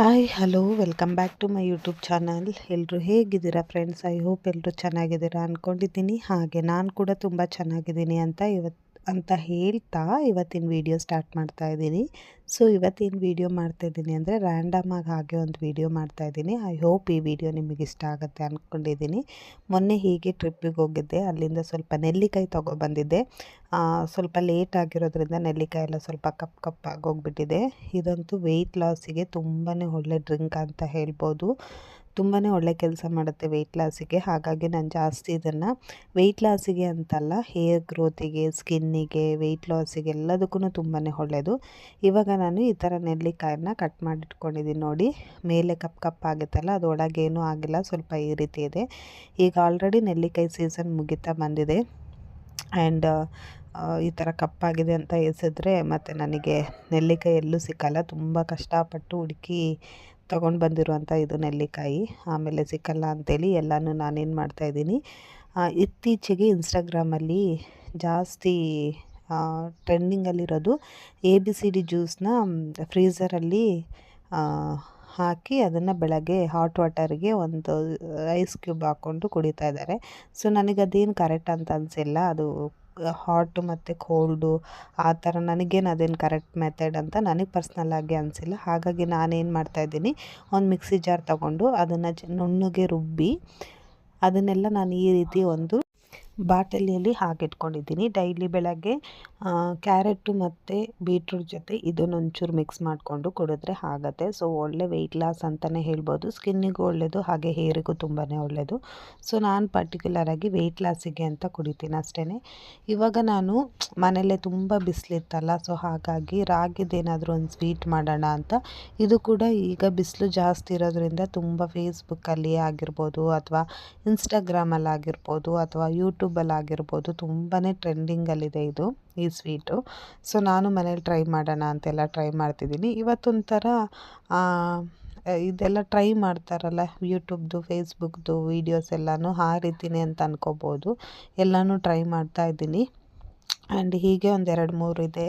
Hi hello welcome back to my YouTube channel ಎಲ್ಲರೂ ಹೇಗಿದ್ದೀರಾ friends I hope ಎಲ್ಲರೂ ಚೆನ್ನಾಗಿದ್ದೀರಾ ಅಂದ್ಕೊಂಡಿದ್ದೀನಿ ಹಾಗೆ ನಾನು ಕೂಡ ತುಂಬ ಚೆನ್ನಾಗಿದ್ದೀನಿ ಅಂತ ಇವತ್ತು ಅಂತ ಹೇಳ್ತಾ ಇವತ್ತಿನ ವಿಡಿಯೋ ಸ್ಟಾರ್ಟ್ ಮಾಡ್ತಾ ಇದ್ದೀನಿ. ಸೊ ಇವತ್ತಿನ ವಿಡಿಯೋ ಮಾಡ್ತಾ ಇದ್ದೀನಿ ಅಂದರೆ ರ್ಯಾಂಡಮಾಗಿ ಹಾಗೆ ಒಂದು ವಿಡಿಯೋ ಮಾಡ್ತಾ ಇದ್ದೀನಿ. ಐ ಹೋಪ್ ಈ ವಿಡಿಯೋ ನಿಮಗೆ ಇಷ್ಟ ಆಗುತ್ತೆ ಅಂದ್ಕೊಂಡಿದ್ದೀನಿ ಮೊನ್ನೆ ಹೀಗೆ ಟ್ರಿಪ್ಪಿಗೆ ಹೋಗಿದ್ದೆ. ಅಲ್ಲಿಂದ ಸ್ವಲ್ಪ ನೆಲ್ಲಿಕಾಯಿ ತೊಗೊಬಂದಿದ್ದೆ. ಸ್ವಲ್ಪ ಲೇಟ್ ಆಗಿರೋದ್ರಿಂದ ನೆಲ್ಲಿಕಾಯಿ ಎಲ್ಲ ಸ್ವಲ್ಪ ಕಪ್ ಕಪ್ಪಾಗಿ ಹೋಗ್ಬಿಟ್ಟಿದೆ. ಇದಂತೂ ವೆಯ್ಟ್ ಲಾಸಿಗೆ ತುಂಬಾ ಒಳ್ಳೆ ಡ್ರಿಂಕ್ ಅಂತ ಹೇಳ್ಬೋದು. ತುಂಬಾ ಒಳ್ಳೆ ಕೆಲಸ ಮಾಡುತ್ತೆ ವೆಯ್ಟ್ ಲಾಸಿಗೆ ಹಾಗಾಗಿ ನಾನು ಜಾಸ್ತಿ ಇದನ್ನು ವೆಯ್ಟ್ ಲಾಸಿಗೆ ಅಂತಲ್ಲ ಹೇರ್ ಗ್ರೋತಿಗೆ ಸ್ಕಿನ್ನಿಗೆ ವೆಯ್ಟ್ ಲಾಸಿಗೆ ಎಲ್ಲದಕ್ಕೂ ತುಂಬಾ ಒಳ್ಳೆಯದು ಇವಾಗ ನಾನು ಈ ಥರ ನೆಲ್ಲಿಕಾಯನ್ನ ಕಟ್ ಮಾಡಿಟ್ಕೊಂಡಿದ್ದೀನಿ ನೋಡಿ. ಮೇಲೆ ಕಪ್ ಕಪ್ ಆಗುತ್ತಲ್ಲ, ಅದು ಆಗಿಲ್ಲ, ಸ್ವಲ್ಪ ಈ ರೀತಿ ಇದೆ. ಈಗ ಆಲ್ರೆಡಿ ನೆಲ್ಲಿಕಾಯಿ ಸೀಸನ್ ಮುಗಿತಾ ಬಂದಿದೆ. ಆ್ಯಂಡ್ ಈ ಥರ ಕಪ್ಪಾಗಿದೆ ಅಂತ ಎಸೆದ್ರೆ ಮತ್ತು ನನಗೆ ನೆಲ್ಲಿಕಾಯಿ ಎಲ್ಲೂ ಸಿಕ್ಕಲ್ಲ. ತುಂಬ ಕಷ್ಟಪಟ್ಟು ಹುಡುಕಿ ತೊಗೊಂಡು ಬಂದಿರುವಂಥ ಇದು ನೆಲ್ಲಿಕಾಯಿ. ಆಮೇಲೆ ಸಿಕ್ಕಲ್ಲ ಅಂತೇಳಿ ಎಲ್ಲನೂ ನಾನೇನು ಮಾಡ್ತಾಯಿದ್ದೀನಿ ಇತ್ತೀಚೆಗೆ ಇನ್ಸ್ಟಾಗ್ರಾಮಲ್ಲಿ ಜಾಸ್ತಿ ಟ್ರೆಂಡಿಂಗಲ್ಲಿರೋದು ಎ ಬಿ ಸಿ ಡಿ ಜ್ಯೂಸನ್ನ ಫ್ರೀಝರಲ್ಲಿ ಹಾಕಿ ಅದನ್ನು ಬೆಳಗ್ಗೆ ಹಾಟ್ ವಾಟರ್ಗೆ ಒಂದು ಐಸ್ ಕ್ಯೂಬ್ ಹಾಕ್ಕೊಂಡು ಕುಡಿತಾ ಇದ್ದಾರೆ. ಸೊ ನನಗೆ ಅದೇನು ಕರೆಕ್ಟ್ ಅಂತ ಅನಿಸಿಲ್ಲ. ಅದು ಹಾಟು ಮತ್ತು ಕೋಲ್ಡು ಆ ಥರ ನನಗೇನು ಅದೇನು ಕರೆಕ್ಟ್ ಮೆಥಡ್ ಅಂತ ನನಗೆ ಪರ್ಸ್ನಲ್ಲಾಗಿ ಅನಿಸಿಲ್ಲ. ಹಾಗಾಗಿ ನಾನೇನು ಮಾಡ್ತಾಯಿದ್ದೀನಿ ಒಂದು ಮಿಕ್ಸಿ ಜಾರ್ ತಗೊಂಡು ಅದನ್ನು ನುಣ್ಣಗೆ ರುಬ್ಬಿ ಅದನ್ನೆಲ್ಲ ನಾನು ಈ ರೀತಿ ಒಂದು ಬಾಟಲಿಯಲ್ಲಿ ಹಾಕಿಟ್ಕೊಂಡಿದ್ದೀನಿ. ಡೈಲಿ ಬೆಳಗ್ಗೆ ಕ್ಯಾರೆಟು ಮತ್ತು ಬೀಟ್ರೂಟ್ ಜೊತೆ ಇದನ್ನೊಂಚೂರು ಮಿಕ್ಸ್ ಮಾಡಿಕೊಂಡು ಕುಡಿದ್ರೆ ಆಗುತ್ತೆ. ಸೊ, ಒಳ್ಳೆ ವೆಯ್ಟ್ ಲಾಸ್ ಅಂತಲೇ ಹೇಳ್ಬೋದು. ಸ್ಕಿನ್ನಿಗೂ ಒಳ್ಳೆಯದು ಹಾಗೆ ಹೇರಿಗೂ ತುಂಬಾ ಒಳ್ಳೆಯದು ಸೊ, ನಾನು ಪರ್ಟಿಕ್ಯುಲರಾಗಿ ವೆಯ್ಟ್ ಲಾಸಿಗೆ ಅಂತ ಕುಡಿತೀನಿ ಅಷ್ಟೇ ಇವಾಗ ನಾನು ಮನೆಯಲ್ಲೇ ತುಂಬ ಬಿಸಿಲಿತ್ತಲ್ಲ, ಸೊ, ಹಾಗಾಗಿ ರಾಗಿದೇನಾದರೂ ಒಂದು ಸ್ವೀಟ್ ಮಾಡೋಣ ಅಂತ. ಇದು ಕೂಡ ಈಗ ಬಿಸಿಲು ಜಾಸ್ತಿ ಇರೋದ್ರಿಂದ ತುಂಬ ಫೇಸ್ಬುಕ್ಕಲ್ಲಿ ಆಗಿರ್ಬೋದು ಅಥವಾ ಇನ್ಸ್ಟಾಗ್ರಾಮಲ್ಲಿ ಆಗಿರ್ಬೋದು ಅಥವಾ ಯೂಟ್ಯೂಬ್ ಯೂಟ್ಯೂಬಲ್ಲಿ ಆಗಿರ್ಬೋದು ತುಂಬಾ ಟ್ರೆಂಡಿಂಗಲ್ಲಿದೆ ಇದು, ಈ ಸ್ವೀಟು. ಸೊ, ನಾನು ಮನೇಲಿ ಟ್ರೈ ಮಾಡೋಣ ಅಂತೆಲ್ಲ ಟ್ರೈ ಮಾಡ್ತಿದ್ದೀನಿ. ಇವತ್ತೊಂಥರ ಇದೆಲ್ಲ ಟ್ರೈ ಮಾಡ್ತಾರಲ್ಲ, ಯೂಟ್ಯೂಬ್ದು, ಫೇಸ್ಬುಕ್ದು, ವೀಡಿಯೋಸ್ ಎಲ್ಲನೂ ಆ ರೀತಿಯೇ ಅಂತ ಅನ್ಕೋಬೋದು. ಎಲ್ಲನೂ ಟ್ರೈ ಮಾಡ್ತಾ ಇದ್ದೀನಿ. ಆ್ಯಂಡ್ ಹೀಗೆ ಒಂದು ಎರಡು ಮೂರು ಇದೆ.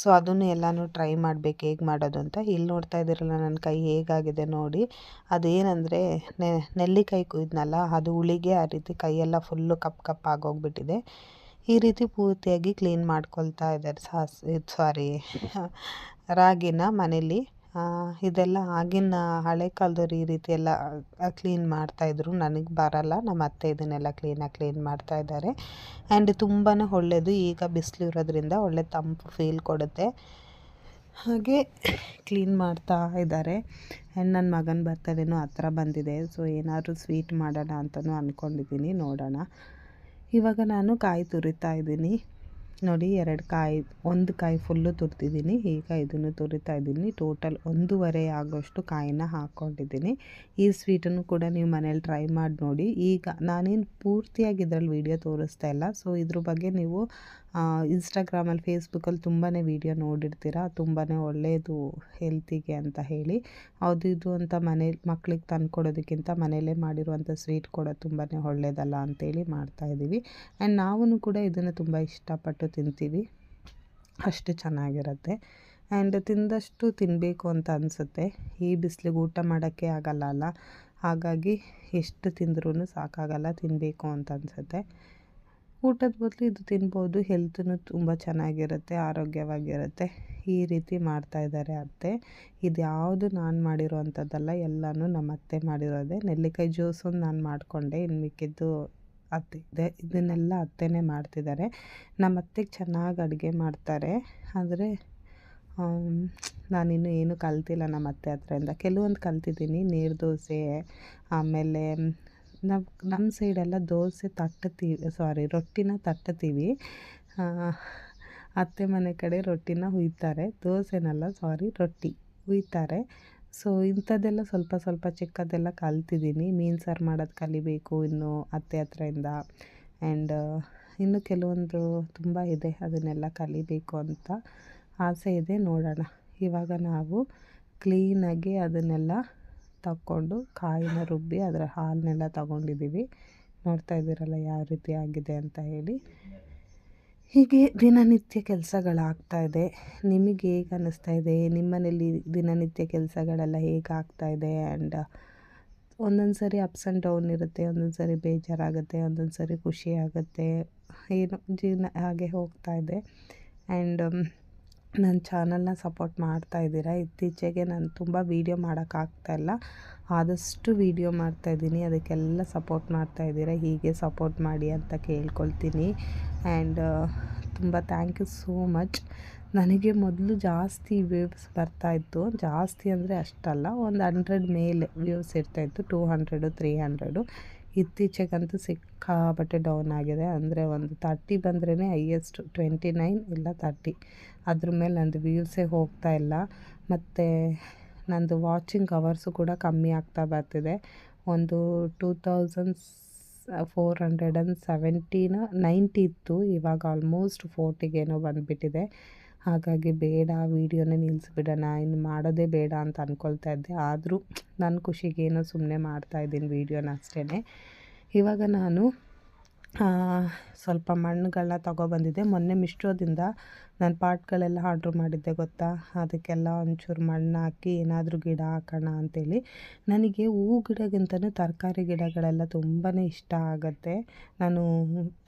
ಸೊ ಅದನ್ನು ಎಲ್ಲನೂ ಟ್ರೈ ಮಾಡಬೇಕು ಹೇಗೆ ಮಾಡೋದು ಅಂತ. ಇಲ್ಲಿ ನೋಡ್ತಾ ಇದ್ದೀರಲ್ಲ ನನ್ನ ಕೈ ಹೇಗಾಗಿದೆ ನೋಡಿ. ಅದೇನಂದರೆ ನೆಲ್ಲಿಕಾಯಿ ಕುಯ್ದನಲ್ಲ, ಅದು ಉಳಿಗೆ ಆ ರೀತಿ ಕೈಯೆಲ್ಲ ಫುಲ್ಲು ಕಪ್ ಕಪ್ ಆಗೋಗ್ಬಿಟ್ಟಿದೆ. ಈ ರೀತಿ ಪೂರ್ತಿಯಾಗಿ ಕ್ಲೀನ್ ಮಾಡ್ಕೊಳ್ತಾ ಇದ್ದಾರೆ ಸಾಸ್, ಇದು ಸಾರಿ ರಾಗಿನ ಮನೇಲಿ. ಇದೆಲ್ಲ ಆಗಿನ ಹಳೆ ಕಾಲದವ್ರು ಈ ರೀತಿ ಎಲ್ಲ ಕ್ಲೀನ್ ಮಾಡ್ತಾಯಿದ್ರು ನನಗೆ ಬರಲ್ಲ. ನಮ್ಮ ಅತ್ತೆ ಇದನ್ನೆಲ್ಲ ಕ್ಲೀನಾಗಿ ಕ್ಲೀನ್ ಮಾಡ್ತಾ ಇದ್ದಾರೆ. ಆ್ಯಂಡ್ ತುಂಬಾ ಒಳ್ಳೆಯದು ಈಗ ಬಿಸಿಲು ಇರೋದ್ರಿಂದ ಒಳ್ಳೆ ತಂಪು ಫೀಲ್ ಕೊಡುತ್ತೆ. ಹಾಗೆ ಕ್ಲೀನ್ ಮಾಡ್ತಾ ಇದ್ದಾರೆ. ಆ್ಯಂಡ್ ನನ್ನ ಮಗನ ಬರ್ತಡೇನೂ ಹತ್ರ ಬಂದಿದೆ. ಸೊ ಏನಾದರೂ ಸ್ವೀಟ್ ಮಾಡೋಣ ಅಂತಲೂ ಅಂದ್ಕೊಂಡಿದ್ದೀನಿ ನೋಡೋಣ. ಇವಾಗ ನಾನು ಕಾಯಿ ತುರಿತಾ ಇದ್ದೀನಿ. ನೋಡಿ ಎರಡು ಕಾಯಿ, ಒಂದು ಕಾಯಿ ಫುಲ್ಲು ತುರ್ತಿದ್ದೀನಿ ಈಗ ಇದನ್ನು ತುರಿತಾ ಇದ್ದೀನಿ. ಟೋಟಲ್ ಒಂದೂವರೆ ಆಗೋಷ್ಟು ಕಾಯಿನ ಹಾಕ್ಕೊಂಡಿದ್ದೀನಿ. ಈ ಸ್ವೀಟನ್ನು ಕೂಡ ನೀವು ಮನೇಲಿ ಟ್ರೈ ಮಾಡಿ ನೋಡಿ. ಈಗ ನಾನೇನು ಪೂರ್ತಿಯಾಗಿ ಇದರಲ್ಲಿ ವೀಡಿಯೋ ತೋರಿಸ್ತಾ ಇಲ್ಲ. ಸೊ ಇದ್ರ ಬಗ್ಗೆ ನೀವು ಇನ್ಸ್ಟಾಗ್ರಾಮಲ್ಲಿ ಫೇಸ್ಬುಕ್ಕಲ್ಲಿ ತುಂಬಾ ವೀಡಿಯೋ ನೋಡಿರ್ತೀರ? ತುಂಬಾ ಒಳ್ಳೆಯದು ಹೆಲ್ತಿಗೆ ಅಂತ ಹೇಳಿ. ಅದು ಇದು ಅಂತ ಮನೆ, ಮಕ್ಳಿಗೆ ತಂದು ಕೊಡೋದಕ್ಕಿಂತ ಮನೆಯಲ್ಲೇ ಮಾಡಿರುವಂಥ ಸ್ವೀಟ್ ಕೊಡೋದು ತುಂಬಾ ಒಳ್ಳೆಯದಲ್ಲ ಅಂತೇಳಿ ಮಾಡ್ತಾಯಿದ್ದೀವಿ ಆ್ಯಂಡ್ ನಾವು ಕೂಡ ಇದನ್ನು ತುಂಬ ಇಷ್ಟಪಟ್ಟು ತಿಂತೀವಿ. ಅಷ್ಟು ಚೆನ್ನಾಗಿರುತ್ತೆ. ಆ್ಯಂಡ್ ತಿಂದಷ್ಟು ತಿನ್ನಬೇಕು ಅಂತ ಅನಿಸುತ್ತೆ. ಈ ಬಿಸಿಲಿಗೆ ಊಟ ಮಾಡೋಕ್ಕೆ ಆಗಲ್ಲ ಅಲ್ಲ. ಹಾಗಾಗಿ ಎಷ್ಟು ತಿಂದ್ರೂ ಸಾಕಾಗಲ್ಲ ತಿನ್ನಬೇಕು ಅಂತ ಅನಿಸುತ್ತೆ. ಊಟದ ಬದಲು ಇದು ತಿನ್ಬೋದು. ಹೆಲ್ತೂ ತುಂಬ ಚೆನ್ನಾಗಿರುತ್ತೆ, ಆರೋಗ್ಯವಾಗಿರುತ್ತೆ. ಈ ರೀತಿ ಮಾಡ್ತಾಯಿದ್ದಾರೆ ಅತ್ತೆ. ಇದು ಯಾವುದು ನಾನು ಮಾಡಿರೋ ಅಂಥದ್ದಲ್ಲ ಎಲ್ಲನೂ ನಮ್ಮ ಅತ್ತೆ ಮಾಡಿರೋದೆ. ನೆಲ್ಲಿಕಾಯಿ ಜ್ಯೂಸನ್ನು ನಾನು ಮಾಡಿಕೊಂಡೆ ಇನ್ನು ಮಿಕ್ಕಿದ್ದು ಅತ್ತೆ, ಇದೆ, ಇದನ್ನೆಲ್ಲ ಅತ್ತೆನೇ ಮಾಡ್ತಿದ್ದಾರೆ. ನಮ್ಮ ಅತ್ತೆಗೆ ಚೆನ್ನಾಗಿ ಅಡುಗೆ ಮಾಡ್ತಾರೆ. ಆದರೆ ನಾನಿನ್ನು ಏನೂ ಕಲ್ತಿಲ್ಲ ನಮ್ಮ ಅತ್ತೆ ಹತ್ರದಿಂದ ಕೆಲವೊಂದು ಕಲ್ತಿದ್ದೀನಿ, ನೀರು ದೋಸೆ, ಆಮೇಲೆ ನಾವು ನಮ್ಮ ಸೈಡೆಲ್ಲ ದೋಸೆ ತಟ್ಟತೀವಿ ಸಾರಿ ರೊಟ್ಟಿನ ತಟ್ಟತೀವಿ ಅತ್ತೆ ಮನೆ ಕಡೆ ರೊಟ್ಟಿನ ಹುಯ್ತಾರೆ. ದೋಸೆನಲ್ಲ ಸಾರಿ ರೊಟ್ಟಿ ಹುಯ್ತಾರೆ. ಸೊ ಇಂಥದ್ದೆಲ್ಲ ಸ್ವಲ್ಪ ಸ್ವಲ್ಪ ಚಿಕ್ಕದೆಲ್ಲ ಕಲ್ತಿದ್ದೀನಿ. ಮೀನು ಸಾರು ಮಾಡೋದು ಕಲಿಬೇಕು ಇನ್ನು ಅತ್ತೆ ಹತ್ರದಿಂದ ಆ್ಯಂಡ್ ಇನ್ನು ಕೆಲವೊಂದು ತುಂಬ ಇದೆ ಅದನ್ನೆಲ್ಲ ಕಲಿಬೇಕು ಅಂತ ಆಸೆ ಇದೆ. ನೋಡೋಣ. ಇವಾಗ ನಾವು ಕ್ಲೀನಾಗಿ ಅದನ್ನೆಲ್ಲ ತಕ್ಕೊಂಡು ಕಾಯಿನ ರುಬ್ಬಿ ಅದರ ಹಾಲನ್ನೆಲ್ಲ ತಗೊಂಡಿದ್ದೀವಿ. ನೋಡ್ತಾ ಇದ್ದೀರಲ್ಲ ಯಾವ ರೀತಿ ಆಗಿದೆ ಅಂತ ಹೇಳಿ. ಹೀಗೆ ದಿನನಿತ್ಯ ಕೆಲಸಗಳಾಗ್ತಾ ಇದೆ. ನಿಮಗೆ ಹೇಗೆ ಅನ್ನಿಸ್ತಾ ಇದೆ? ನಿಮ್ಮನೇಲಿ ದಿನನಿತ್ಯ ಕೆಲಸಗಳೆಲ್ಲ ಹೇಗೆ ಇದೆ? ಆ್ಯಂಡ್ ಒಂದೊಂದು ಸರಿ ಅಪ್ಸ್ ಆ್ಯಂಡ್ ಡೌನ್ ಇರುತ್ತೆ, ಒಂದೊಂದು ಸರಿ ಬೇಜಾರಾಗುತ್ತೆ, ಒಂದೊಂದು ಸರಿ ಖುಷಿ ಆಗುತ್ತೆ. ಏನು ಜೀವನ ಹಾಗೆ ಹೋಗ್ತಾ ಇದೆ. ಆ್ಯಂಡ್ ನನ್ನ ಚಾನಲ್ನ ಸಪೋರ್ಟ್ ಮಾಡ್ತಾ ಇದ್ದೀರಾ? ಇತ್ತೀಚೆಗೆ ನಾನು ತುಂಬ ವೀಡಿಯೋ ಮಾಡೋಕ್ಕಾಗ್ತಾಯಿಲ್ಲ ಆದಷ್ಟು ವೀಡಿಯೋ ಮಾಡ್ತಾಯಿದ್ದೀನಿ ಅದಕ್ಕೆಲ್ಲ ಸಪೋರ್ಟ್ ಮಾಡ್ತಾ ಇದ್ದೀರಾ? ಹೀಗೆ ಸಪೋರ್ಟ್ ಮಾಡಿ ಅಂತ ಕೇಳ್ಕೊಳ್ತೀನಿ. ಆ್ಯಂಡ್ ತುಂಬ ಥ್ಯಾಂಕ್ ಯು ಸೋ ಮಚ್ ನನಗೆ ಮೊದಲು ಜಾಸ್ತಿ ವ್ಯೂವ್ಸ್ ಬರ್ತಾಯಿತ್ತು ಜಾಸ್ತಿ ಅಂದರೆ ಅಷ್ಟಲ್ಲ. ಒಂದು ಹಂಡ್ರೆಡ್ ಮೇಲೆ ವ್ಯೂವ್ಸ್ ಇರ್ತಾಯಿತ್ತು ಟೂ ಹಂಡ್ರೆಡು ತ್ರೀ ಹಂಡ್ರೆಡು ಇತ್ತೀಚೆಗಂತೂ ಸಿಕ್ಕಾಪಟ್ಟೆ ಡೌನ್ ಆಗಿದೆ. ಅಂದರೆ ಒಂದು ತರ್ಟಿ ಬಂದ್ರೇ ಹೈಯೆಸ್ಟ್ ಟ್ವೆಂಟಿ ನೈನ್ ಇಲ್ಲ ತರ್ಟಿ ಅದ್ರ ಮೇಲೆ ನಂದು ವ್ಯೂಸೇ ಹೋಗ್ತಾ ಇಲ್ಲ. ಮತ್ತು ನಂದು ವಾಚಿಂಗ್ ಅವರ್ಸು ಕೂಡ ಕಮ್ಮಿ ಆಗ್ತಾ ಬರ್ತಿದೆ. ಒಂದು two thousand four hundred and seventeen ninety ಇತ್ತು. ಇವಾಗ ಆಲ್ಮೋಸ್ಟ್ ಫೋರ್ಟಿಗೇನೋ ಬಂದುಬಿಟ್ಟಿದೆ. ಹಾಗಾಗಿ ಬೇಡ, ವೀಡಿಯೋನೇ ನಿಲ್ಲಿಸ್ಬಿಡೋಣ ಇನ್ನು ಮಾಡೋದೇ ಬೇಡ ಅಂತ ಅಂದ್ಕೊಳ್ತಾ ಇದ್ದೆ. ಆದರೂ ನನ್ನ ಖುಷಿಗೇನೋ ಸುಮ್ಮನೆ ಮಾಡ್ತಾಯಿದ್ದೀನಿ ವೀಡಿಯೋನ ಅಷ್ಟೇ ಇವಾಗ ನಾನು ಸ್ವಲ್ಪ ಮಣ್ಣುಗಳನ್ನ ತೊಗೊಬಂದಿದ್ದೆ. ಮೊನ್ನೆ ಮಿಶ್ರೋದಿಂದ ನಾನು ಪಾಟ್ಗಳೆಲ್ಲ ಆರ್ಡ್ರ್ ಮಾಡಿದ್ದೆ, ಗೊತ್ತಾ? ಅದಕ್ಕೆಲ್ಲ ಒಂಚೂರು ಮಣ್ಣು ಹಾಕಿ ಏನಾದರೂ ಗಿಡ ಹಾಕೋಣ ಅಂತೇಳಿ. ನನಗೆ ಹೂವು ಗಿಡಗಿಂತಲೂ ತರಕಾರಿ ಗಿಡಗಳೆಲ್ಲ ತುಂಬಾ ಇಷ್ಟ ಆಗುತ್ತೆ. ನಾನು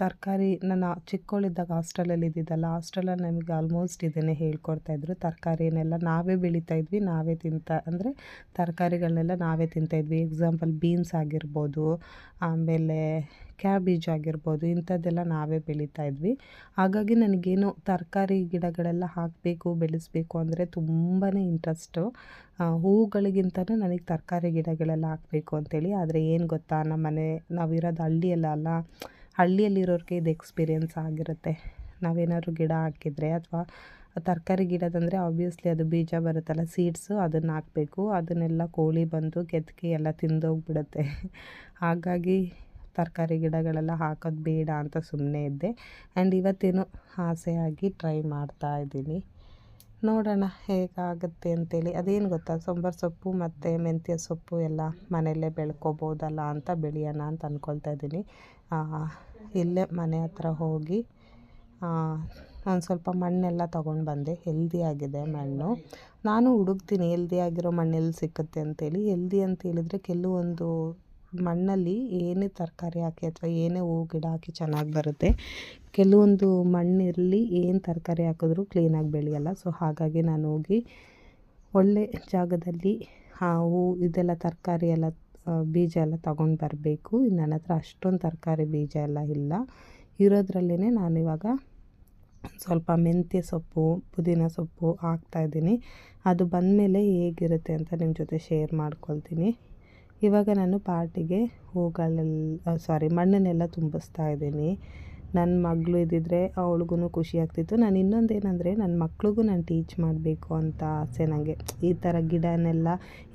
ತರಕಾರಿ ನಾನು ಚಿಕ್ಕವಳಿದ್ದಾಗ ಹಾಸ್ಟೆಲಲ್ಲಿ ಇದ್ದಿದ್ದಲ್ಲ ಹಾಸ್ಟೆಲಲ್ಲಿ ನಮಗೆ ಆಲ್ಮೋಸ್ಟ್ ಇದನ್ನೇ ಹೇಳ್ಕೊಡ್ತಾಯಿದ್ರು ತರಕಾರಿನೆಲ್ಲ ನಾವೇ ಬೆಳೀತಾ ಇದ್ವಿ, ನಾವೇ ತಿಂತ, ಅಂದರೆ ತರಕಾರಿಗಳನ್ನೆಲ್ಲ ನಾವೇ ತಿಂತಾಯಿದ್ವಿ ಎಕ್ಸಾಂಪಲ್ ಬೀನ್ಸ್ ಆಗಿರ್ಬೋದು, ಆಮೇಲೆ ಕ್ಯಾಬೇಜ್ ಆಗಿರ್ಬೋದು, ಇಂಥದ್ದೆಲ್ಲ ನಾವೇ ಬೆಳೀತಾ ಇದ್ವಿ. ಹಾಗಾಗಿ ನನಗೇನು ತರಕಾರಿ ಗಿಡಗಳೆಲ್ಲ ಹಾಕಬೇಕು, ಬೆಳೆಸಬೇಕು ಅಂದರೆ ತುಂಬಾ ಇಂಟ್ರೆಸ್ಟು ಹೂವುಗಳಿಗಿಂತಲೂ ನನಗೆ ತರಕಾರಿ ಗಿಡಗಳೆಲ್ಲ ಹಾಕಬೇಕು ಅಂತೇಳಿ. ಆದರೆ ಏನು ಗೊತ್ತಾ, ನಮ್ಮ ಮನೆ, ನಾವಿರೋದು ಹಳ್ಳಿಯಲ್ಲ ಅಲ್ಲ, ಹಳ್ಳಿಯಲ್ಲಿರೋರಿಗೆ ಇದು ಎಕ್ಸ್ಪೀರಿಯೆನ್ಸ್ ಆಗಿರುತ್ತೆ. ನಾವೇನಾದ್ರು ಗಿಡ ಹಾಕಿದರೆ ಅಥವಾ ತರಕಾರಿ ಗಿಡದಂದರೆ ಆಬ್ವಿಯಸ್ಲಿ ಅದು ಬೀಜ ಬರುತ್ತಲ್ಲ ಸೀಡ್ಸು ಅದನ್ನು ಹಾಕಬೇಕು. ಅದನ್ನೆಲ್ಲ ಕೋಳಿ ಬಂದು ಕೆದಕಿ ಎಲ್ಲ ತಿಂದೋಗ್ಬಿಡುತ್ತೆ. ಹಾಗಾಗಿ ತರಕಾರಿ ಗಿಡಗಳೆಲ್ಲ ಹಾಕೋದು ಬೇಡ ಅಂತ ಸುಮ್ಮನೆ ಇದ್ದೆ. ಆ್ಯಂಡ್ ಇವತ್ತೇನು ಆಸೆಯಾಗಿ ಟ್ರೈ ಮಾಡ್ತಾ ಇದ್ದೀನಿ. ನೋಡೋಣ ಹೇಗಾಗುತ್ತೆ ಅಂತೇಳಿ. ಅದೇನು ಗೊತ್ತಾ? ಸಾಂಬಾರು ಸೊಪ್ಪು ಮತ್ತು ಮೆಂತ್ಯ ಸೊಪ್ಪು ಎಲ್ಲ ಮನೆಯಲ್ಲೇ ಬೆಳ್ಕೊಬೋದಲ್ಲ ಅಂತ ಬೆಳೆಯೋಣ ಅಂತ ಅಂದ್ಕೊಳ್ತಾ ಇದ್ದೀನಿ. ಇಲ್ಲೇ ಮನೆ ಹತ್ರ ಹೋಗಿ ಒಂದು ಸ್ವಲ್ಪ ಮಣ್ಣೆಲ್ಲ ತೊಗೊಂಡು ಬಂದೆ. ಹೆಲ್ದಿಯಾಗಿದೆ ಮಣ್ಣು. ನಾನು ಹುಡುಕ್ತೀನಿ ಹೆಲ್ದಿಯಾಗಿರೋ ಮಣ್ಣೆಲ್ಲಿ ಸಿಕ್ಕುತ್ತೆ ಅಂತೇಳಿ. ಹೆಲ್ದಿ ಅಂತ ಹೇಳಿದರೆ ಕೆಲವೊಂದು ಮಣ್ಣಲ್ಲಿ ಏನೇ ತರಕಾರಿ ಹಾಕಿ ಅಥವಾ ಏನೇ ಹೂವು ಗಿಡ ಹಾಕಿ ಚೆನ್ನಾಗಿ ಬರುತ್ತೆ. ಕೆಲವೊಂದು ಮಣ್ಣಿರಲಿ ಏನು ತರಕಾರಿ ಹಾಕಿದ್ರೂ ಕ್ಲೀನಾಗಿ ಬೆಳೆಯಲ್ಲ. ಸೊ ಹಾಗಾಗಿ ನಾನು ಹೋಗಿ ಒಳ್ಳೆ ಜಾಗದಲ್ಲಿ ಆ ಹೂವು ಇದೆಲ್ಲ ತರಕಾರಿ ಎಲ್ಲ ಬೀಜ ಎಲ್ಲ ತಗೊಂಡು ಬರಬೇಕು. ನನ್ನ ಹತ್ರ ಅಷ್ಟೊಂದು ತರಕಾರಿ ಬೀಜ ಎಲ್ಲ ಇಲ್ಲ. ಇರೋದ್ರಲ್ಲೇ ನಾನು ಇವಾಗ ಸ್ವಲ್ಪ ಮೆಂತ್ಯ ಸೊಪ್ಪು, ಪುದೀನ ಸೊಪ್ಪು ಹಾಕ್ತಾಯಿದ್ದೀನಿ ಅದು ಬಂದಮೇಲೆ ಹೇಗಿರುತ್ತೆ ಅಂತ ನಿಮ್ಮ ಜೊತೆ ಶೇರ್ ಮಾಡ್ಕೊಳ್ತೀನಿ. ಇವಾಗ ನಾನು ಪಾರ್ಟಿಗೆ ಹೂಗಳೆಲ್ಲ ಸಾರಿ ಮಣ್ಣನ್ನೆಲ್ಲ ತುಂಬಿಸ್ತಾ ಇದ್ದೀನಿ. ನನ್ನ ಮಗಳು ಇದ್ದಿದ್ರೆ ಅವಳಿಗೂ ಖುಷಿ ಆಗ್ತಿತ್ತು. ನಾನು ಇನ್ನೊಂದು ನನ್ನ ಮಕ್ಳಿಗೂ ನಾನು ಟೀಚ್ ಮಾಡಬೇಕು ಅಂತ ಆಸೆ ನನಗೆ ಈ ಥರ ಗಿಡನೆಲ್ಲ,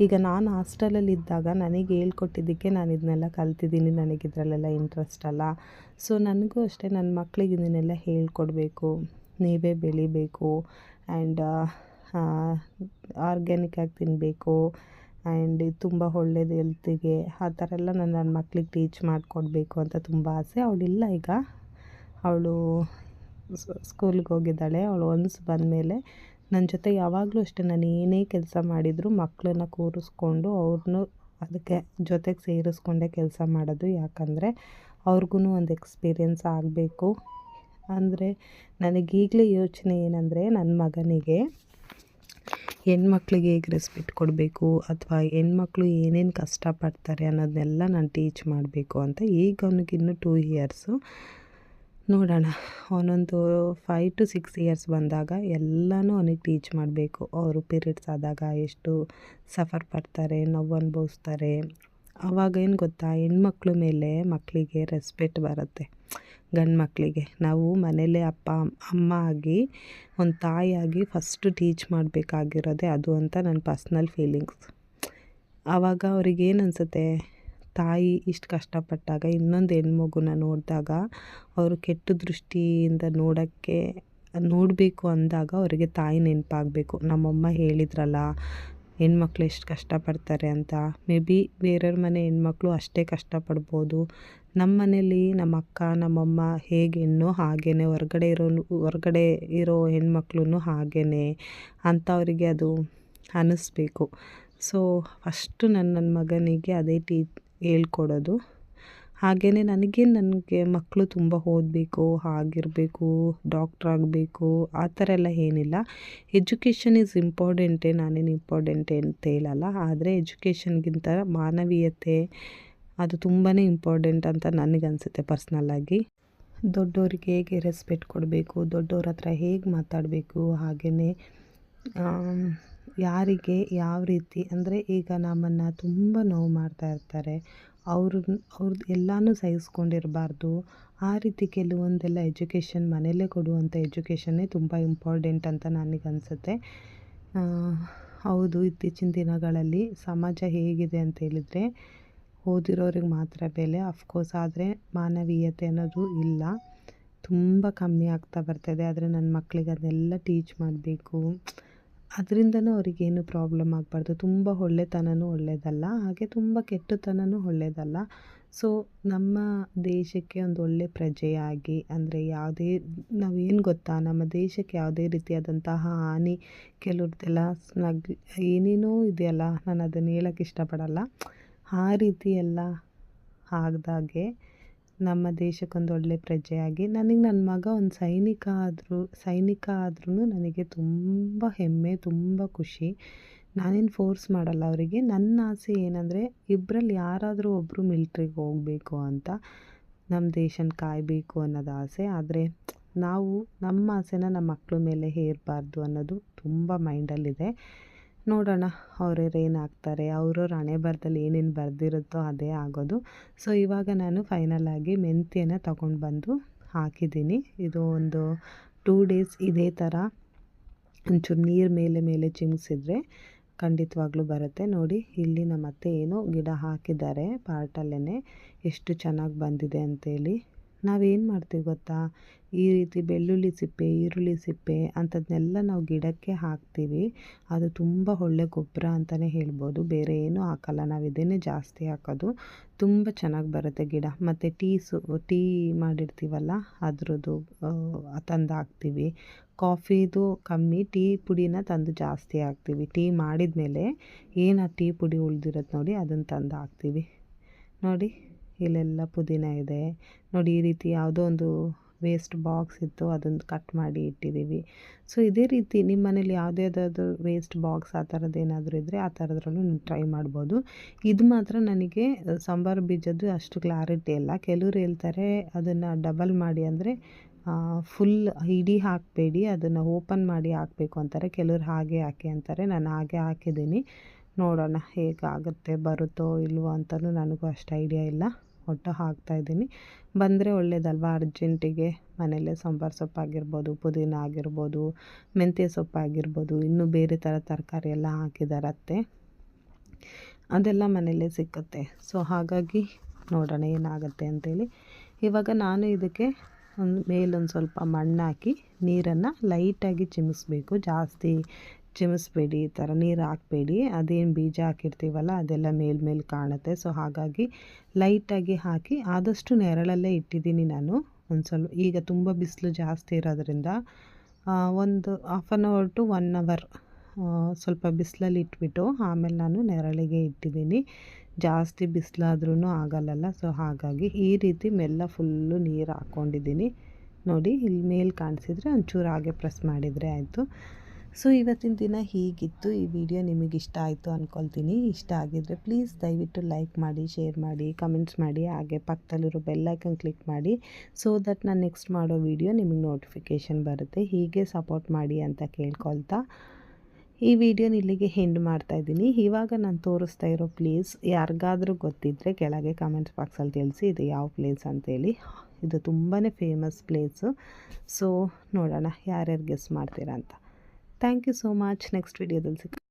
ಈಗ ನಾನು ಹಾಸ್ಟೆಲಲ್ಲಿ ಇದ್ದಾಗ ನನಗೆ ಹೇಳ್ಕೊಟ್ಟಿದ್ದಕ್ಕೆ ನಾನು ಇದನ್ನೆಲ್ಲ ಕಲ್ತಿದ್ದೀನಿ ನನಗೆ ಇದರಲ್ಲೆಲ್ಲ ಇಂಟ್ರೆಸ್ಟ್ ಅಲ್ಲ. ಸೊ ನನಗೂ ಅಷ್ಟೇ ನನ್ನ ಮಕ್ಳಿಗೆ ಇದನ್ನೆಲ್ಲ ಹೇಳ್ಕೊಡ್ಬೇಕು. ನೀವೇ ಬೆಳಿಬೇಕು. ಆ್ಯಂಡ್ ಆರ್ಗ್ಯಾನಿಕ್ಕಾಗಿ ತಿನ್ನಬೇಕು ಆ್ಯಂಡ್ ಇದು ತುಂಬ ಒಳ್ಳೇದು ಹೆಲ್ತಿಗೆ ಆ ಥರ ಎಲ್ಲ ನಾನು ನನ್ನ ಮಕ್ಳಿಗೆ ಟೀಚ್ ಮಾಡಿಕೊಡ್ಬೇಕು ಅಂತ ತುಂಬ ಆಸೆ. ಅವಳಿಲ್ಲ ಈಗ. ಅವಳು ಸ್ಕೂಲ್ಗೆ ಹೋಗಿದ್ದಾಳೆ. ಅವಳು ಒನ್ಸ್ ಬಂದಮೇಲೆ ನನ್ನ ಜೊತೆ ಯಾವಾಗಲೂ ಅಷ್ಟೇ ನಾನು ಏನೇ ಕೆಲಸ ಮಾಡಿದರೂ ಮಕ್ಕಳನ್ನ ಕೂರಿಸ್ಕೊಂಡು ಅವ್ರನ್ನೂ ಅದಕ್ಕೆ ಜೊತೆಗೆ ಸೇರಿಸ್ಕೊಂಡೇ ಕೆಲಸ ಮಾಡೋದು. ಯಾಕಂದರೆ ಅವ್ರಿಗೂ ಒಂದು ಎಕ್ಸ್ಪೀರಿಯೆನ್ಸ್ ಆಗಬೇಕು. ಅಂದರೆ ನನಗೀಗಲೇ ಯೋಚನೆ ಏನಂದರೆ ನನ್ನ ಮಗನಿಗೆ ಹೆಣ್ಮಕ್ಳಿಗೆ ಹೇಗೆ ರೆಸ್ಪೆಕ್ಟ್ ಕೊಡಬೇಕು ಅಥವಾ ಹೆಣ್ಮಕ್ಳು ಏನೇನು ಕಷ್ಟಪಡ್ತಾರೆ ಅನ್ನೋದನ್ನೆಲ್ಲ ನಾನು ಟೀಚ್ ಮಾಡಬೇಕು ಅಂತ ಈಗ ಅವನಿಗಿನ್ನೂ ಟೂ ಇಯರ್ಸು ನೋಡೋಣ. ಅವನೊಂದು ಫೈವ್ ಟು ಸಿಕ್ಸ್ ಇಯರ್ಸ್ ಬಂದಾಗ ಎಲ್ಲನೂ ಅವನಿಗೆ ಟೀಚ್ ಮಾಡಬೇಕು. ಅವರು ಪೀರಿಯಡ್ಸ್ ಆದಾಗ ಎಷ್ಟು ಸಫರ್ ಪಡ್ತಾರೆ, ನೋವು ಅನುಭವಿಸ್ತಾರೆ. ಆವಾಗ ಏನು ಗೊತ್ತಾ? ಹೆಣ್ಮಕ್ಳ ಮೇಲೆ ಮಕ್ಕಳಿಗೆ ರೆಸ್ಪೆಕ್ಟ್ ಬರುತ್ತೆ. ಗಂಡು ಮಕ್ಕಳಿಗೆ ನಾವು ಮನೇಲೇ ಅಪ್ಪ, ಅಮ್ಮ ಆಗಿ, ಒಂದು ತಾಯಿಯಾಗಿ ಫಸ್ಟು ಟೀಚ್ ಮಾಡಬೇಕಾಗಿರೋದೇ ಅದು ಅಂತ ನನ್ನ ಪರ್ಸ್ನಲ್ ಫೀಲಿಂಗ್ಸ್ ಆವಾಗ ಅವ್ರಿಗೇನು ಅನಿಸುತ್ತೆ? ತಾಯಿ ಇಷ್ಟು ಕಷ್ಟಪಟ್ಟಾಗ, ಇನ್ನೊಂದು ಹೆಣ್ಮಗುನ ನೋಡಿದಾಗ, ಅವರು ಕೆಟ್ಟ ದೃಷ್ಟಿಯಿಂದ ನೋಡೋಕ್ಕೆ, ನೋಡಬೇಕು ಅಂದಾಗ ಅವರಿಗೆ ತಾಯಿ ನೆನಪಾಗಬೇಕು. ನಮ್ಮಮ್ಮ ಹೇಳಿದ್ರಲ್ಲ, ಹೆಣ್ಮಕ್ಳು ಎಷ್ಟು ಕಷ್ಟಪಡ್ತಾರೆ ಅಂತ. ಮೇ ಬಿ ಬೇರೆಯವ್ರ ಮನೆ ಹೆಣ್ಮಕ್ಳು ಅಷ್ಟೇ ಕಷ್ಟಪಡ್ಬೋದು. ನಮ್ಮ ಮನೇಲಿ ನಮ್ಮ ಅಕ್ಕ ನಮ್ಮಮ್ಮ ಹಾಗೇ ಹೊರ್ಗಡೆ ಇರೋ ಹೊರ್ಗಡೆ ಇರೋ ಹೆಣ್ಮಕ್ಳು ಹಾಗೇ ಅಂಥವರಿಗೆ ಅದು ಅನ್ನಿಸ್ಬೇಕು ಸೊ ಫಸ್ಟು ನನ್ನ ನನ್ನ ಮಗನಿಗೆ ಅದೇ ಟೀ ಹೇಳ್ಕೊಡೋದು. ಹಾಗೆಯೇ ನನಗೆ ನನಗೆ ಮಕ್ಕಳು ತುಂಬ ಓದಬೇಕು ಆಗಿರಬೇಕು ಡಾಕ್ಟ್ರ್ ಆಗಬೇಕು, ಆ ಥರ ಎಲ್ಲ ಏನಿಲ್ಲ. ಎಜುಕೇಷನ್ ಈಸ್ ಇಂಪಾರ್ಟೆಂಟೇ ನಾನೇನು ಇಂಪಾರ್ಟೆಂಟೇ ಅಂತ ಹೇಳಲ್ಲ. ಆದರೆ ಎಜುಕೇಷನ್ಗಿಂತ ಮಾನವೀಯತೆ ಅದು ತುಂಬಾ ಇಂಪಾರ್ಟೆಂಟ್ ಅಂತ ನನಗನ್ಸುತ್ತೆ ಪರ್ಸ್ನಲ್ಲಾಗಿ ದೊಡ್ಡೋರಿಗೆ ಹೇಗೆ ರೆಸ್ಪೆಕ್ಟ್ ಕೊಡಬೇಕು ದೊಡ್ಡವ್ರ ಹತ್ರ ಹೇಗೆ ಮಾತಾಡಬೇಕು ಹಾಗೆಯೇ ಯಾರಿಗೆ ಯಾವ ರೀತಿ, ಅಂದರೆ ಈಗ ನಮ್ಮನ್ನು ತುಂಬ ನೋವು ಮಾಡ್ತಾ ಇರ್ತಾರೆ. ಅವ್ರ ಅವ್ರದ್ದು ಎಲ್ಲನೂ ಸಹಿಸ್ಕೊಂಡಿರಬಾರ್ದು. ಆ ರೀತಿ ಕೆಲವೊಂದೆಲ್ಲ ಎಜುಕೇಷನ್ ಮನೆಯಲ್ಲೇ ಕೊಡುವಂಥ ಎಜುಕೇಷನ್ನೇ ತುಂಬ ಇಂಪಾರ್ಟೆಂಟ್ ಅಂತ ನನಗನ್ಸುತ್ತೆ. ಹೌದು, ಇತ್ತೀಚಿನ ದಿನಗಳಲ್ಲಿ ಸಮಾಜ ಹೇಗಿದೆ ಅಂತ ಹೇಳಿದರೆ ಓದಿರೋರಿಗೆ ಮಾತ್ರ ಬೆಲೆ. ಅಫ್ಕೋರ್ಸ್ ಆದರೆ ಮಾನವೀಯತೆ ಅನ್ನೋದು ಇಲ್ಲ. ತುಂಬ ಕಮ್ಮಿ ಆಗ್ತಾ ಬರ್ತದೆ. ಆದರೆ ನನ್ನ ಮಕ್ಕಳಿಗೆ ಅದೆಲ್ಲ ಟೀಚ್ ಮಾಡಬೇಕು. ಅದರಿಂದನೂ ಅವರಿಗೇನು ಪ್ರಾಬ್ಲಮ್ ಆಗಬಾರ್ದು. ತುಂಬ ಒಳ್ಳೆತನವೂ ಒಳ್ಳೆಯದಲ್ಲ ಹಾಗೆ ತುಂಬ ಕೆಟ್ಟತನವೂ ಒಳ್ಳೆಯದಲ್ಲ ಸೊ ನಮ್ಮ ದೇಶಕ್ಕೆ ಒಂದು ಒಳ್ಳೆ ಪ್ರಜೆಯಾಗಿ, ಅಂದರೆ ಯಾವುದೇ, ನಾವೇನು ಗೊತ್ತಾ? ನಮ್ಮ ದೇಶಕ್ಕೆ ಯಾವುದೇ ರೀತಿಯಾದಂತಹ ಹಾನಿ, ಕೆಲವ್ರದ್ದೆಲ್ಲ ಸ್ನಗ್, ಏನೇನೋ ಇದೆಯಲ್ಲ? ನಾನು ಅದನ್ನು ಹೇಳೋಕ್ಕೆ ಇಷ್ಟಪಡಲ್ಲ. ಆ ರೀತಿ ಎಲ್ಲ ಆಗ್ದಾಗೆ ನಮ್ಮ ದೇಶಕ್ಕೊಂದು ಒಳ್ಳೆ ಪ್ರಜೆಯಾಗಿ ನನಗೆ ನನ್ನ ಮಗ ಒಂದು ಸೈನಿಕ ಆದರೂ, ಸೈನಿಕ ಆದ್ರೂ ನನಗೆ ತುಂಬ ಹೆಮ್ಮೆ, ತುಂಬ ಖುಷಿ. ನಾನೇನು ಫೋರ್ಸ್ ಮಾಡಲ್ಲ ಅವರಿಗೆ. ನನ್ನ ಆಸೆ ಏನಂದರೆ ಇಬ್ಬರಲ್ಲಿ ಯಾರಾದರೂ ಒಬ್ಬರು ಮಿಲ್ಟ್ರಿಗೆ ಹೋಗಬೇಕು ಅಂತ ನಮ್ಮ ದೇಶನ ಕಾಯಬೇಕು ಅನ್ನೋದು ಆಸೆ. ಆದರೆ ನಾವು ನಮ್ಮ ಆಸೆನ ನಮ್ಮ ಮಕ್ಕಳ ಮೇಲೆ ಹೇರಬಾರ್ದು ಅನ್ನೋದು ತುಂಬ ಮೈಂಡಲ್ಲಿದೆ. ನೋಡೋಣ ಅವ್ರವ್ರು ಹಾಕ್ತಾರೆ ಅವ್ರವ್ರ ಹಣೆ ಬರದಲ್ಲಿ ಏನೇನು ಬರೆದಿರುತ್ತೋ ಅದೇ ಆಗೋದು. ಸೊ ಇವಾಗ ನಾನು ಫೈನಲಾಗಿ ಮೆಂತ್ಯನ ತಗೊಂಡು ಬಂದು ಹಾಕಿದ್ದೀನಿ. ಇದು ಒಂದು ಟೂ ಡೇಸ್ ಇದೇ ಥರ ಒಂಚೂರು ನೀರು ಮೇಲೆ ಮೇಲೆ ಚಿಮ್ಸಿದ್ರೆ ಖಂಡಿತವಾಗ್ಲೂ ಬರುತ್ತೆ. ನೋಡಿ, ಇಲ್ಲಿ ನಮ್ಮ ಅತ್ತೆ ಏನು ಗಿಡ ಹಾಕಿದ್ದಾರೆ ಪಾರ್ಟಲ್ಲೇ ಎಷ್ಟು ಚೆನ್ನಾಗಿ ಬಂದಿದೆ ಅಂತೇಳಿ. ನಾವೇನು ಮಾಡ್ತೀವಿ ಗೊತ್ತಾ? ಈ ರೀತಿ ಬೆಳ್ಳುಳ್ಳಿ ಸಿಪ್ಪೆ, ಈರುಳ್ಳಿ ಸಿಪ್ಪೆ ಅಂಥದ್ದನ್ನೆಲ್ಲ ನಾವು ಗಿಡಕ್ಕೆ ಹಾಕ್ತೀವಿ. ಅದು ತುಂಬ ಒಳ್ಳೆ ಗೊಬ್ಬರ ಅಂತಲೇ ಹೇಳ್ಬೋದು. ಬೇರೆ ಏನೂ ಹಾಕಲ್ಲ. ನಾವು ಇದನ್ನೇ ಜಾಸ್ತಿ ಹಾಕೋದು. ತುಂಬ ಚೆನ್ನಾಗಿ ಬರುತ್ತೆ ಗಿಡ. ಮತ್ತು ಟೀಸು ಟೀ ಮಾಡಿರ್ತೀವಲ್ಲ, ಅದ್ರದ್ದು ತಂದು ಹಾಕ್ತೀವಿ. ಕಾಫಿದು ಕಮ್ಮಿ, ಟೀ ಪುಡಿನ ತಂದು ಜಾಸ್ತಿ ಹಾಕ್ತೀವಿ. ಟೀ ಮಾಡಿದ ಮೇಲೆ ಏನು ಆ ಟೀ ಪುಡಿ ಉಳಿದಿರೋದು ನೋಡಿ, ಅದನ್ನು ತಂದು ಹಾಕ್ತೀವಿ. ನೋಡಿ, ಇಲ್ಲೆಲ್ಲ ಪುದೀನ ಇದೆ. ನೋಡಿ, ಈ ರೀತಿ ಯಾವುದೋ ಒಂದು ವೇಸ್ಟ್ ಬಾಕ್ಸ್ ಇತ್ತು ಅದನ್ನು ಕಟ್ ಮಾಡಿ ಇಟ್ಟಿದ್ದೀವಿ ಸೊ ಇದೇ ರೀತಿ ನಿಮ್ಮ ಮನೇಲಿ ಯಾವುದೇ ಯಾವುದಾದ್ರು ವೇಸ್ಟ್ ಬಾಕ್ಸ್ ಆ ಥರದ್ದು ಏನಾದರೂ ಇದ್ದರೆ ಆ ಥರದ್ರಲ್ಲೂ ನೀವು ಟ್ರೈ ಮಾಡ್ಬೋದು. ಇದು ಮಾತ್ರ ನನಗೆ ಸಾಂಬಾರು ಬೀಜದ್ದು ಅಷ್ಟು ಕ್ಲಾರಿಟಿ ಇಲ್ಲ. ಕೆಲವ್ರು ಹೇಳ್ತಾರೆ ಅದನ್ನು ಡಬಲ್ ಮಾಡಿ ಅಂದರೆ ಫುಲ್ ಇಡೀ ಹಾಕಬೇಡಿ, ಅದನ್ನು ಓಪನ್ ಮಾಡಿ ಹಾಕಬೇಕು ಅಂತಾರೆ. ಕೆಲವ್ರು ಹಾಗೆ ಹಾಕಿ ಅಂತಾರೆ. ನಾನು ಹಾಗೆ ಹಾಕಿದ್ದೀನಿ. ನೋಡೋಣ ಹೇಗಾಗುತ್ತೆ, ಬರುತ್ತೋ ಇಲ್ವೋ ಅಂತಲೂ ನನಗೂ ಅಷ್ಟು ಐಡಿಯಾ ಇಲ್ಲ. ಒಟ್ಟು ಹಾಕ್ತಾಯಿದ್ದೀನಿ ಬಂದರೆ ಒಳ್ಳೇದಲ್ವ? ಅರ್ಜೆಂಟಿಗೆ ಮನೆಯಲ್ಲೇ ಸಾಂಬಾರು ಸೊಪ್ಪಾಗಿರ್ಬೋದು, ಪುದೀನ ಆಗಿರ್ಬೋದು, ಮೆಂತ್ಯ ಸೊಪ್ಪು ಆಗಿರ್ಬೋದು ಇನ್ನೂ ಬೇರೆ ಥರ ತರಕಾರಿ ಎಲ್ಲ ಹಾಕಿದ್ದಾರೆ ಅದೆಲ್ಲ ಮನೆಯಲ್ಲೇ ಸಿಕ್ಕುತ್ತೆ. ಸೊ, ಹಾಗಾಗಿ ನೋಡೋಣ ಏನಾಗುತ್ತೆ ಅಂತೇಳಿ. ಇವಾಗ ನಾನು ಇದಕ್ಕೆ ಒಂದು ಮೇಲೊಂದು ಸ್ವಲ್ಪ ಮಣ್ಣು ಹಾಕಿ ನೀರನ್ನು ಲೈಟಾಗಿ ಚಿಮಿಸ್ಬೇಕು ಜಾಸ್ತಿ ಚಿಮಿಸ್ಬೇಡಿ ಈ ಥರ ನೀರು ಹಾಕಬೇಡಿ. ಅದೇನು ಬೀಜ ಹಾಕಿರ್ತೀವಲ್ಲ, ಅದೆಲ್ಲ ಮೇಲ್ಮೇಲೆ ಕಾಣುತ್ತೆ. ಸೊ ಹಾಗಾಗಿ ಲೈಟಾಗಿ ಹಾಕಿ ಆದಷ್ಟು ನೆರಳಲ್ಲೇ ಇಟ್ಟಿದ್ದೀನಿ ನಾನು. ಒಂದು ಸ್ವಲ್ಪ, ಈಗ ತುಂಬ ಬಿಸಿಲು ಜಾಸ್ತಿ ಇರೋದ್ರಿಂದ ಒಂದು half an hour to one hour ಸ್ವಲ್ಪ ಬಿಸಿಲಲ್ಲಿ ಇಟ್ಬಿಟ್ಟು ಆಮೇಲೆ ನಾನು ನೆರಳಿಗೆ ಇಟ್ಟಿದ್ದೀನಿ. ಜಾಸ್ತಿ ಬಿಸಿಲಾದ್ರೂ ಆಗಲ್ಲಲ್ಲ. ಸೊ ಹಾಗಾಗಿ ಈ ರೀತಿ ಮೆಲ್ಲ ಫುಲ್ಲು ನೀರು ಹಾಕ್ಕೊಂಡಿದ್ದೀನಿ ನೋಡಿ ಇಲ್ಲಿ ಮೇಲೆ ಕಾಣಿಸಿದ್ರೆ ಒಂಚೂರು ಹಾಗೆ ಪ್ರೆಸ್ ಮಾಡಿದರೆ ಆಯಿತು. ಸೊ, ಇವತ್ತಿನ ದಿನ ಹೀಗಿತ್ತು. ಈ ವಿಡಿಯೋ ನಿಮಗೆ ಇಷ್ಟ ಆಯಿತು ಅಂದ್ಕೊಳ್ತೀನಿ ಇಷ್ಟ ಆಗಿದ್ದರೆ ಪ್ಲೀಸ್ ದಯವಿಟ್ಟು ಲೈಕ್ ಮಾಡಿ, ಶೇರ್ ಮಾಡಿ, ಕಮೆಂಟ್ಸ್ ಮಾಡಿ, ಹಾಗೆ ಪಕ್ಕದಲ್ಲಿರೋ ಬೆಲ್ಲೈಕನ್ ಕ್ಲಿಕ್ ಮಾಡಿ, ಸೊ ದಟ್ ನಾನು ನೆಕ್ಸ್ಟ್ ಮಾಡೋ ವಿಡಿಯೋ ನಿಮಗೆ ನೋಟಿಫಿಕೇಷನ್ ಬರುತ್ತೆ. ಹೀಗೆ ಸಪೋರ್ಟ್ ಮಾಡಿ ಅಂತ ಕೇಳ್ಕೊಳ್ತಾ. ಈ ವಿಡಿಯೋನ ಇಲ್ಲಿಗೆ ಹೆಂಡ್ ಮಾಡ್ತಾಯಿದ್ದೀನಿ ಇವಾಗ ನಾನು ತೋರಿಸ್ತಾ ಇರೋ ಪ್ಲೇಸ್ ಯಾರಿಗಾದರೂ ಗೊತ್ತಿದ್ದರೆ ಕೆಳಗೆ ಕಮೆಂಟ್ಸ್ ಬಾಕ್ಸಲ್ಲಿ ತಿಳಿಸಿ, ಇದು ಯಾವ ಪ್ಲೇಸ್ ಅಂತೇಳಿ. ಇದು ತುಂಬಾ ಫೇಮಸ್ ಪ್ಲೇಸು. ಸೊ, ನೋಡೋಣ, ಯಾರ್ಯಾರು ಗೆಸ್ ಮಾಡ್ತೀರಾ ಅಂತ. Thank you so much next ವಿಡಿಯೋದಲ್ಲಿ ಸಿಕ್ಕ